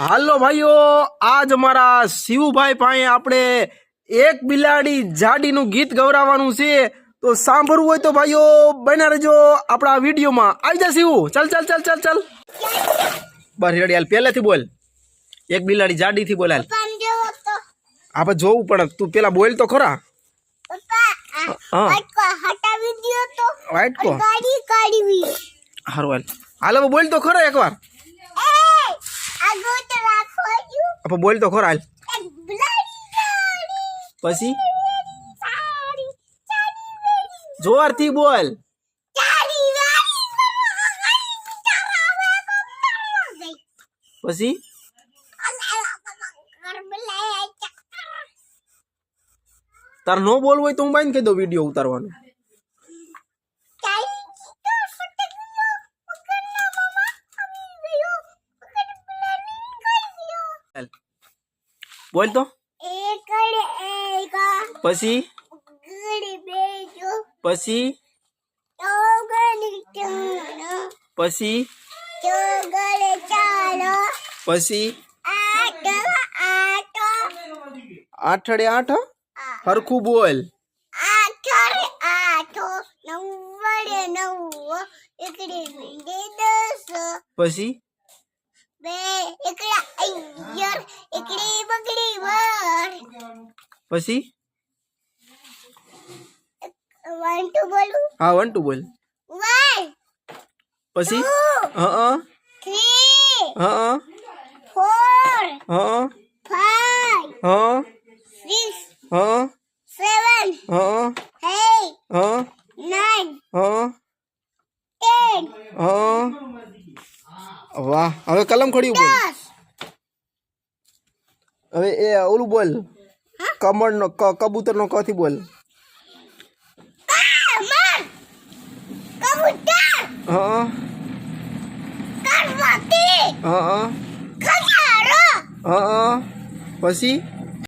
હાલો ભાઈઓ આજ અમારા શિવભાઈ પાસે આપણે એક બિલાડી જાડીનું ગીત ગૌરાવવાનું છે. તો સાંભળવું હોય તો ભાઈઓ બન્યા રહેજો આપણા વિડીયોમાં. આવી જા શિવ ચાલ ચાલ ચાલ ચાલ ચાલ. બસ રેડી હાલ પહેલેથી બોલ. એક બિલાડી જાડીથી બોલ હાલ. આપણે જોવું પણ તું પેલા બોલ તો ખરા. હાલો. બોલ તો ખરા એકવાર. આપણે બોલ તો ખરા હાલ પછી જોરથી બોલ પછી તાર નો બોલવું હોય તો હું બાઈને કહી દઉં વીડિયો ઉતારવાનો ચાલ બોલ તો પછી પછી પછી પછી આઠડે આઠ? હરખું બોલ પછી બે એકડા બગડી વાર પછી? વન ટુ બોલું હા વન ટુ બોલ વન પછી? હા થ્રી હા ફોર હા ફાઈવ હા સિક્સ હા સેવન હા એટ હા નાઇન હા ટેન હા વાહ. હવે કલમ ખોડી બોલ હવે એ ઓલું બોલ. કમળ નો કબૂતર! નો કથી બોલ હા? હા હા. પછી?